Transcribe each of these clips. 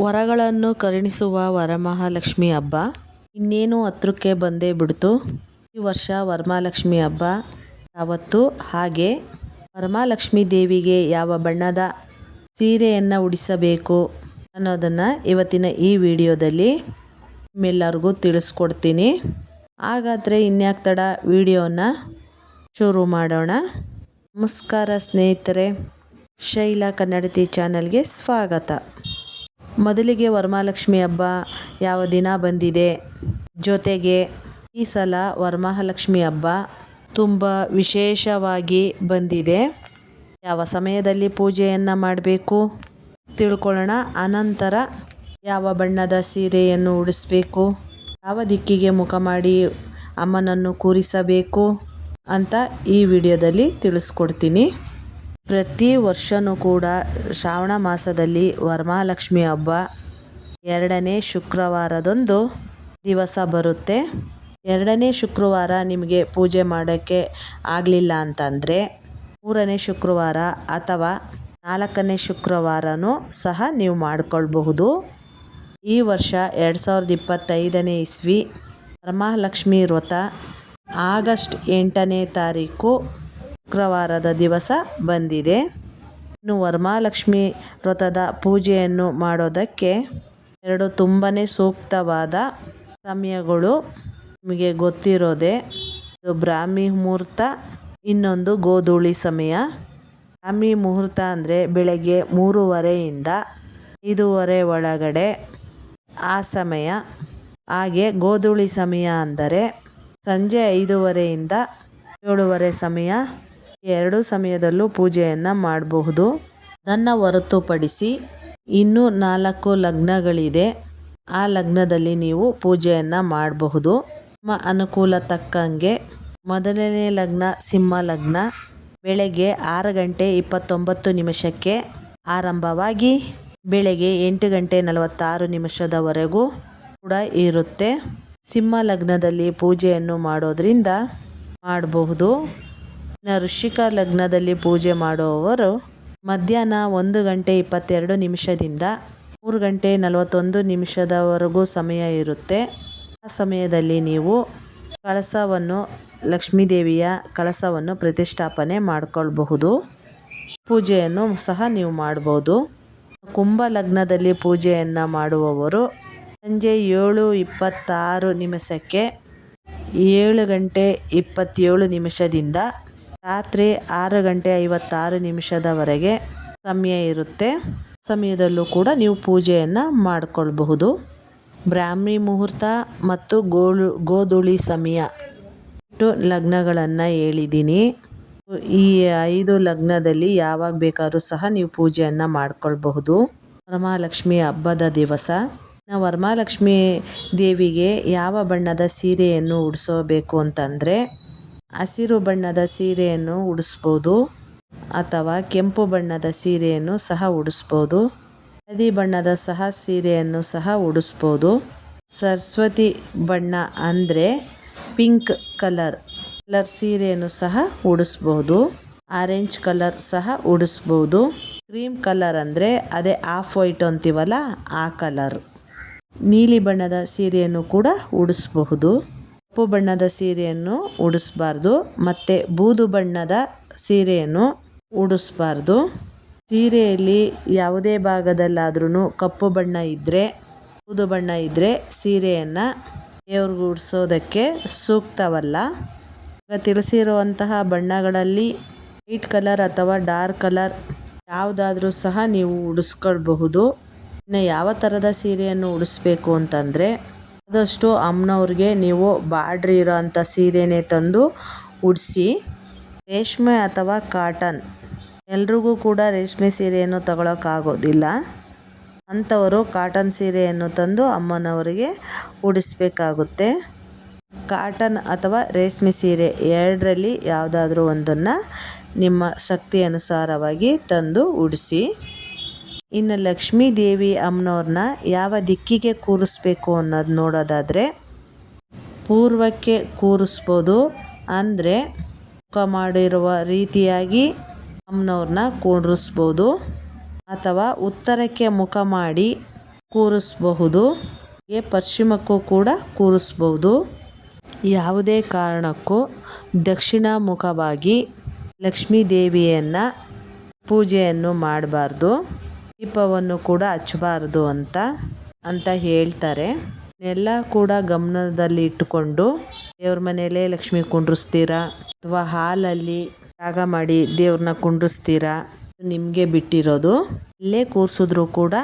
ವರಗಳನ್ನು ಕರುಣಿಸುವ ವರಮಹಾಲಕ್ಷ್ಮಿ ಹಬ್ಬ. ಇನ್ನೇನು ಹತ್ರಕ್ಕೆ ಬಂದೇ ಬಿಡ್ತು. ಈ ವರ್ಷ ವರಮಹಾಲಕ್ಷ್ಮಿ ಹಬ್ಬ ಅವತ್ತು ಹಾಗೆ. ವರಮಹಾಲಕ್ಷ್ಮಿ ದೇವಿಗೆ ಯಾವ ಬಣ್ಣದ ಸೀರೆಯನ್ನು ಉಡಿಸಬೇಕು ಅನ್ನೋದನ್ನು ಇವತ್ತಿನ ಈ ವಿಡಿಯೋದಲ್ಲಿ ನಿಮ್ಮೆಲ್ಲರಿಗೂ ತಿಳಿಸ್ಕೊಡ್ತೀನಿ. ಹಾಗಾದರೆ ಇನ್ಯಾಕೆ ತಡ ವಿಡಿಯೋನ ಶುರು ಮಾಡೋಣ. ನಮಸ್ಕಾರ ಸ್ನೇಹಿತರೆ. ಶೈಲಾ ಕನ್ನಡತಿ ಚಾನಲ್ಗೆ ಸ್ವಾಗತ. ಮೊದಲಿಗೆ ವರಮಹಾಲಕ್ಷ್ಮಿ ಹಬ್ಬ ಯಾವ ದಿನ ಬಂದಿದೆ? ಜೊತೆಗೆ ಈ ಸಲ ವರಮಹಾಲಕ್ಷ್ಮಿ ಹಬ್ಬ ತುಂಬ ವಿಶೇಷವಾಗಿ ಬಂದಿದೆ. ಯಾವ ಸಮಯದಲ್ಲಿ ಪೂಜೆಯನ್ನು ಮಾಡಬೇಕು ತಿಳ್ಕೊಳ್ಳೋಣ. ಅನಂತರ ಯಾವ ಬಣ್ಣದ ಸೀರೆಯನ್ನು ಉಡಿಸ್ಬೇಕು, ಯಾವ ದಿಕ್ಕಿಗೆ ಮುಖ ಮಾಡಿ ಅಮ್ಮನನ್ನು ಕೂರಿಸಬೇಕು ಅಂತ ಈ ವಿಡಿಯೋದಲ್ಲಿ ತಿಳಿಸ್ಕೊಡ್ತೀನಿ. ಪ್ರತಿ ವರ್ಷನೂ ಕೂಡ ಶ್ರಾವಣ ಮಾಸದಲ್ಲಿ ವರಮಹಾಲಕ್ಷ್ಮಿ ಹಬ್ಬ ಎರಡನೇ ಶುಕ್ರವಾರದೊಂದು ದಿವಸ ಬರುತ್ತೆ. ಎರಡನೇ ಶುಕ್ರವಾರ ನಿಮಗೆ ಪೂಜೆ ಮಾಡೋಕ್ಕೆ ಆಗಲಿಲ್ಲ ಅಂತಂದರೆ ಮೂರನೇ ಶುಕ್ರವಾರ ಅಥವಾ ನಾಲ್ಕನೇ ಶುಕ್ರವಾರನೂ ಸಹ ನೀವು ಮಾಡಿಕೊಳ್ಬಹುದು. ಈ ವರ್ಷ ಎರಡು ಸಾವಿರದ ಇಪ್ಪತ್ತೈದನೇ ಇಸ್ವಿ ವರಮಹಾಲಕ್ಷ್ಮಿ ವ್ರತ ಆಗಸ್ಟ್ ಎಂಟನೇ ತಾರೀಕು ಶುಕ್ರವಾರದ ದಿವಸ ಬಂದಿದೆ. ಇನ್ನು ವರ್ಮಾಲಕ್ಷ್ಮಿ ವ್ರತದ ಪೂಜೆಯನ್ನು ಮಾಡೋದಕ್ಕೆ ಎರಡು ತುಂಬಾ ಸೂಕ್ತವಾದ ಸಮಯಗಳು ನಿಮಗೆ ಗೊತ್ತಿರೋದೆ. ಇದು ಬ್ರಾಹ್ಮಿ ಮುಹೂರ್ತ, ಇನ್ನೊಂದು ಗೋಧೂಳಿ ಸಮಯ. ಬ್ರಾಹ್ಮಿ ಮುಹೂರ್ತ ಅಂದರೆ ಬೆಳಗ್ಗೆ ಮೂರುವರೆಯಿಂದ ಐದೂವರೆ ಒಳಗಡೆ ಆ ಸಮಯ. ಹಾಗೆ ಗೋಧೂಳಿ ಸಮಯ ಅಂದರೆ ಸಂಜೆ ಐದೂವರೆಯಿಂದ ಏಳುವರೆ ಸಮಯ. ಎರಡು ಸಮಯದಲ್ಲೂ ಪೂಜೆಯನ್ನು ಮಾಡಬಹುದು. ಅದನ್ನು ಹೊರತುಪಡಿಸಿ ಇನ್ನೂ ನಾಲ್ಕು ಲಗ್ನಗಳಿದೆ. ಆ ಲಗ್ನದಲ್ಲಿ ನೀವು ಪೂಜೆಯನ್ನು ಮಾಡಬಹುದು. ನಿಮ್ಮ ಅನುಕೂಲ ತಕ್ಕಂಗೆ ಮೊದಲನೇ ಲಗ್ನ ಸಿಂಹ ಲಗ್ನ. ಬೆಳಗ್ಗೆ ಆರು ಗಂಟೆ ಇಪ್ಪತ್ತೊಂಬತ್ತು ನಿಮಿಷಕ್ಕೆ ಆರಂಭವಾಗಿ ಬೆಳಗ್ಗೆ ಎಂಟು ಗಂಟೆ ನಲವತ್ತಾರು ನಿಮಿಷದವರೆಗೂ ಕೂಡ ಇರುತ್ತೆ. ಸಿಂಹ ಲಗ್ನದಲ್ಲಿ ಪೂಜೆಯನ್ನು ಮಾಡೋದರಿಂದ ಮಾಡಬಹುದು. ವೃಶ್ಚಿಕ ಲಗ್ನದಲ್ಲಿ ಪೂಜೆ ಮಾಡುವವರು ಮಧ್ಯಾಹ್ನ ಒಂದು ಗಂಟೆ ಇಪ್ಪತ್ತೆರಡು ನಿಮಿಷದಿಂದ ಮೂರು ಗಂಟೆ ನಲವತ್ತೊಂದು ನಿಮಿಷದವರೆಗೂ ಸಮಯ ಇರುತ್ತೆ. ಆ ಸಮಯದಲ್ಲಿ ನೀವು ಕಳಸವನ್ನು, ಲಕ್ಷ್ಮೀದೇವಿಯ ಕಳಸವನ್ನು ಪ್ರತಿಷ್ಠಾಪನೆ ಮಾಡಿಕೊಳ್ಬಹುದು. ಪೂಜೆಯನ್ನು ಸಹ ನೀವು ಮಾಡ್ಬೋದು. ಕುಂಭ ಲಗ್ನದಲ್ಲಿ ಪೂಜೆಯನ್ನು ಮಾಡುವವರು ಸಂಜೆ ಏಳು ಇಪ್ಪತ್ತಾರು ನಿಮಿಷಕ್ಕೆ ಏಳು ಗಂಟೆ ಇಪ್ಪತ್ತೇಳು ನಿಮಿಷದಿಂದ ರಾತ್ರಿ ಆರು ಗಂಟೆ ಐವತ್ತಾರು ನಿಮಿಷದವರೆಗೆ ಸಮಯ ಇರುತ್ತೆ. ಸಮಯದಲ್ಲೂ ಕೂಡ ನೀವು ಪೂಜೆಯನ್ನು ಮಾಡಿಕೊಳ್ಬಹುದು. ಬ್ರಾಹ್ಮಿ ಮುಹೂರ್ತ ಮತ್ತು ಗೋಳು, ಗೋಧುಳಿ ಸಮಯ ಇಟ್ಟು ಲಗ್ನಗಳನ್ನು ಹೇಳಿದ್ದೀನಿ ಈ ಐದು ಲಗ್ನದಲ್ಲಿ ಯಾವಾಗ ಬೇಕಾದರೂ ಸಹ ನೀವು ಪೂಜೆಯನ್ನು ಮಾಡಿಕೊಳ್ಬಹುದು. ವರಮಹಾಲಕ್ಷ್ಮಿ ಹಬ್ಬದ ದಿವಸ. ವರಮಹಾಲಕ್ಷ್ಮಿ ದೇವಿಗೆ ಯಾವ ಬಣ್ಣದ ಸೀರೆಯನ್ನು ಉಡಿಸೋಬೇಕು ಅಂತಂದರೆ ಹಸಿರು ಬಣ್ಣದ ಸೀರೆಯನ್ನು ಉಡಿಸ್ಬೋದು ಅಥವಾ ಕೆಂಪು ಬಣ್ಣದ ಸೀರೆಯನ್ನು ಸಹ ಉಡಿಸ್ಬೋದು. ಹಳದಿ ಬಣ್ಣದ ಸಹ ಸೀರೆಯನ್ನು ಸಹ ಉಡಿಸ್ಬೋದು. ಸರಸ್ವತಿ ಬಣ್ಣ ಅಂದರೆ ಪಿಂಕ್ ಕಲರ್ ಕಲರ್ ಸೀರೆಯನ್ನು ಸಹ ಉಡಿಸ್ಬೋದು. ಆರೆಂಜ್ ಕಲರ್ ಸಹ ಉಡಿಸ್ಬೋದು. ಕ್ರೀಮ್ ಕಲರ್ ಅಂದರೆ ಅದೇ ಆಫ್ ವೈಟ್ ಅಂತೀವಲ್ಲ ಆ ಕಲರ್. ನೀಲಿ ಬಣ್ಣದ ಸೀರೆಯನ್ನು ಕೂಡ ಉಡಿಸ್ಬಹುದು. ಕಪ್ಪು ಬಣ್ಣದ ಸೀರೆಯನ್ನು ಉಡಿಸ್ಬಾರ್ದು, ಮತ್ತು ಬೂದು ಬಣ್ಣದ ಸೀರೆಯನ್ನು ಉಡಿಸ್ಬಾರ್ದು. ಸೀರೆಯಲ್ಲಿ ಯಾವುದೇ ಭಾಗದಲ್ಲಾದ್ರೂ ಕಪ್ಪು ಬಣ್ಣ ಇದ್ದರೆ ಬೂದು ಬಣ್ಣ ಇದ್ದರೆ ಸೀರೆಯನ್ನು ದೇವ್ರಿಗೆ ಉಡಿಸೋದಕ್ಕೆ ಸೂಕ್ತವಲ್ಲ. ತಿಳಿಸಿರುವಂತಹ ಬಣ್ಣಗಳಲ್ಲಿ ವೈಟ್ ಕಲರ್ ಅಥವಾ ಡಾರ್ಕ್ ಕಲರ್ ಯಾವುದಾದ್ರೂ ಸಹ ನೀವು ಉಡಿಸ್ಕೊಳ್ಬಹುದು. ಇನ್ನು ಯಾವ ಥರದ ಸೀರೆಯನ್ನು ಉಡಿಸ್ಬೇಕು ಅಂತಂದರೆ ಆದಷ್ಟು ಅಮ್ಮನವ್ರಿಗೆ ನೀವು ಬಾಡ್ರಿ ಇರೋಂಥ ಸೀರೆನೇ ತಂದು ಉಡಿಸಿ ರೇಷ್ಮೆ ಅಥವಾ ಕಾಟನ್. ಎಲ್ರಿಗೂ ಕೂಡ ರೇಷ್ಮೆ ಸೀರೆಯನ್ನು ತಗೊಳಕ್ಕಾಗೋದಿಲ್ಲ. ಅಂಥವರು ಕಾಟನ್ ಸೀರೆಯನ್ನು ತಂದು ಅಮ್ಮನವರಿಗೆ ಉಡಿಸ್ಬೇಕಾಗುತ್ತೆ. ಕಾಟನ್ ಅಥವಾ ರೇಷ್ಮೆ ಸೀರೆ ಎರಡರಲ್ಲಿ ಯಾವುದಾದ್ರೂ ಒಂದನ್ನು ನಿಮ್ಮ ಶಕ್ತಿ ಅನುಸಾರವಾಗಿ ತಂದು ಉಡಿಸಿ. ಇನ್ನು ಲಕ್ಷ್ಮೀ ದೇವಿ ಅಮ್ಮನವ್ರನ್ನ ಯಾವ ದಿಕ್ಕಿಗೆ ಕೂರಿಸ್ಬೇಕು ಅನ್ನೋದು ನೋಡೋದಾದರೆ ಪೂರ್ವಕ್ಕೆ ಕೂರಿಸ್ಬೋದು. ಅಂದರೆ ಮುಖ ಮಾಡಿರುವ ರೀತಿಯಾಗಿ ಅಮ್ಮನವ್ರನ್ನ ಕೂರಿಸ್ಬೋದು. ಅಥವಾ ಉತ್ತರಕ್ಕೆ ಮುಖ ಮಾಡಿ ಕೂರಿಸಬಹುದು. ಹಾಗೆ ಪಶ್ಚಿಮಕ್ಕೂ ಕೂಡ ಕೂರಿಸ್ಬೋದು. ಯಾವುದೇ ಕಾರಣಕ್ಕೂ ದಕ್ಷಿಣ ಮುಖವಾಗಿ ಲಕ್ಷ್ಮೀ ದೇವಿಯನ್ನು ಪೂಜೆಯನ್ನು ಮಾಡಬಾರ್ದು. ದೀಪವನ್ನು ಕೂಡ ಹಚ್ಚಬಾರ್ದು ಅಂತ ಅಂತ ಹೇಳ್ತಾರೆ. ಎಲ್ಲ ಕೂಡ ಗಮನದಲ್ಲಿ ಇಟ್ಟುಕೊಂಡು, ದೇವ್ರ ಮನೆಯಲ್ಲೇ ಲಕ್ಷ್ಮಿ ಕುಂಡ್ರಿಸ್ತೀರಾ? ಅಥವಾ ಹಾಲಲ್ಲಿ ತ್ಯಾಗ ಮಾಡಿ ದೇವ್ರನ್ನ ಕುಂಡ್ರಿಸ್ತೀರಾ? ನಿಮಗೆ ಬಿಟ್ಟಿರೋದು. ಇಲ್ಲೇ ಕೂರಿಸಿದ್ರು ಕೂಡ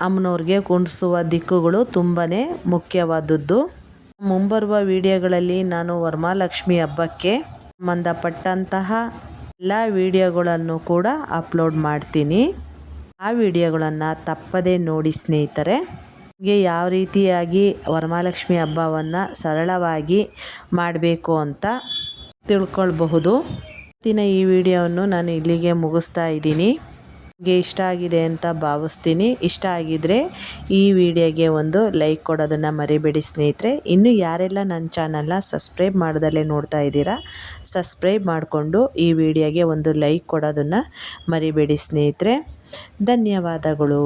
ಅಮ್ಮನವ್ರಿಗೆ ಕುಂಡಿಸುವ ದಿಕ್ಕುಗಳು ತುಂಬಾ ಮುಖ್ಯವಾದದ್ದು. ಮುಂಬರುವ ವಿಡಿಯೋಗಳಲ್ಲಿ ನಾನು ವರ್ಮಾಲಕ್ಷ್ಮಿ ಹಬ್ಬಕ್ಕೆ ಸಂಬಂಧಪಟ್ಟಂತಹ ಎಲ್ಲ ವಿಡಿಯೋಗಳನ್ನು ಕೂಡ ಅಪ್ಲೋಡ್ ಮಾಡ್ತೀನಿ. ಆ ವಿಡಿಯೋಗಳನ್ನು ತಪ್ಪದೇ ನೋಡಿ ಸ್ನೇಹಿತರೆ, ನಿಮಗೆ ಯಾವ ರೀತಿಯಾಗಿ ವರಮಹಾಲಕ್ಷ್ಮಿ ಹಬ್ಬವನ್ನು ಸರಳವಾಗಿ ಮಾಡಬೇಕು ಅಂತ ತಿಳ್ಕೊಳ್ಬಹುದು. ಇವತ್ತಿನ ಈ ವಿಡಿಯೋವನ್ನು ನಾನು ಇಲ್ಲಿಗೆ ಮುಗಿಸ್ತಾ ಇದ್ದೀನಿ. ನಿಮಗೆ ಇಷ್ಟ ಆಗಿದೆ ಅಂತ ಭಾವಿಸ್ತೀನಿ. ಇಷ್ಟ ಆಗಿದ್ದರೆ ಈ ವಿಡಿಯೋಗೆ ಒಂದು ಲೈಕ್ ಕೊಡೋದನ್ನು ಮರಿಬೇಡಿ ಸ್ನೇಹಿತರೆ. ಇನ್ನು ಯಾರೆಲ್ಲ ನನ್ನ ಚಾನಲ್ನ ಸಬ್ಸ್ಕ್ರೈಬ್ ಮಾಡ್ದಲ್ಲೇ ನೋಡ್ತಾ ಇದ್ದೀರಾ, ಸಬ್ಸ್ಕ್ರೈಬ್ ಮಾಡಿಕೊಂಡು ಈ ವಿಡಿಯೋಗೆ ಒಂದು ಲೈಕ್ ಕೊಡೋದನ್ನು ಮರಿಬೇಡಿ ಸ್ನೇಹಿತರೆ. ಧನ್ಯವಾದಗಳು.